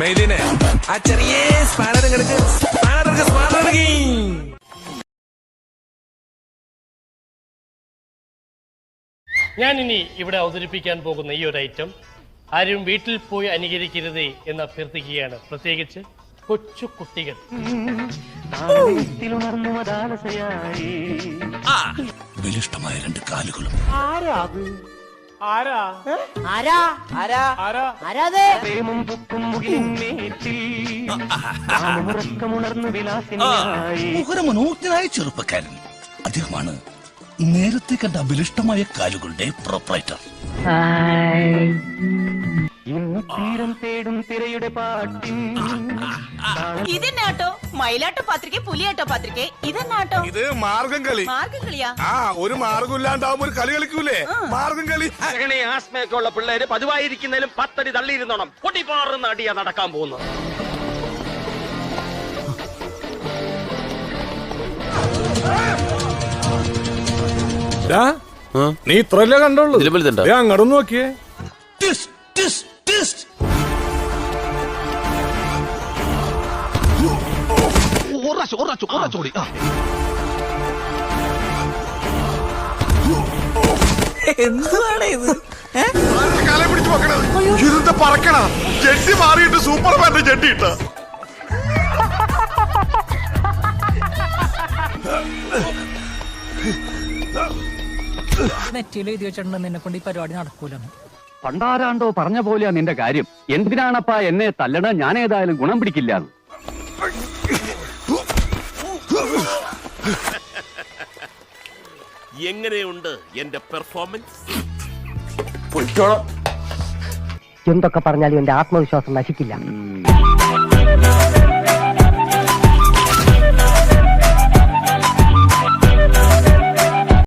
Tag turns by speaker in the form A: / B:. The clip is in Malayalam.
A: മെയ്ദിനെ ആ ചെറിയ സ്പാനർ സ്പാനർ സ്പാനർ
B: ഞാൻ ഇനി ഇവിടെ അവതരിപ്പിക്കാൻ പോകുന്ന ഈ ഒരു ഐറ്റം ആരും വീട്ടിൽ പോയി അനുകരിക്കരുത് എന്ന് അഭ്യർത്ഥിക്കുകയാണ്. പ്രത്യേകിച്ച് കൊച്ചു കുട്ടികൾ.
C: ബലിഷ്ടമായ രണ്ട് കാലുകളും. മുഖരമനോജ്ഞനായ ചെറുപ്പക്കാരൻ. അദ്ദേഹമാണ് നേരത്തെ കണ്ട അഭിലിഷ്ടമായ കാലുകളുടെ പ്രൊപ്പറേറ്റർ
D: ഇതെന്നാട്ടോ മയിലാട്ട പത്രിക പുലിയാട്ടോ പത്രിക. ഇതെന്നാട്ടോ
E: ഇത് മാർഗം കളി.
D: മാർഗം കളിയാ?
E: ആ ഒരു മാർഗം ഇല്ലാണ്ടാവുമ്പോ ഒരു കളി കളിക്കൂലേ? മാർഗം കളി.
F: അങ്ങനെ ആസ്മയൊക്കെ ഉള്ള പിള്ളേര് പതിവായിരിക്കുന്നതിലും പത്തടി തള്ളിയിരുന്നോണം. പൊട്ടിപ്പാറുന്ന അടിയാ നടക്കാൻ പോകുന്നത്.
E: നീ ഇത്രല്ലേ കണ്ടുള്ളൂ. അങ്ങോട്ട് നോക്കിയേ.
A: എന്തുവാണ് ഇത്?
E: കാലം പിടിച്ച് വെക്കണത് ഇതെന്താ പറക്കണ ജെട്ടി മാറിയിട്ട് സൂപ്പർമാന്റെ ജഡ്ജി ഇട്ട.
G: നെറ്റിയിൽ എഴുതി എന്നെ കൊണ്ട് ഈ പരിപാടി നടക്കൂലെന്ന്.
H: പണ്ടാരാണ്ടോ പറഞ്ഞ പോലെയാ നിന്റെ കാര്യം. എന്തിനാണപ്പാ എന്നെ തല്ലണ? ഞാൻ ഏതായാലും ഗുണം പിടിക്കില്ല
F: എങ്ങനെയുണ്ട് എന്റെ പെർഫോമൻസ്
I: എന്തൊക്കെ പറഞ്ഞാലും എന്റെ ആത്മവിശ്വാസം നശിക്കില്ല.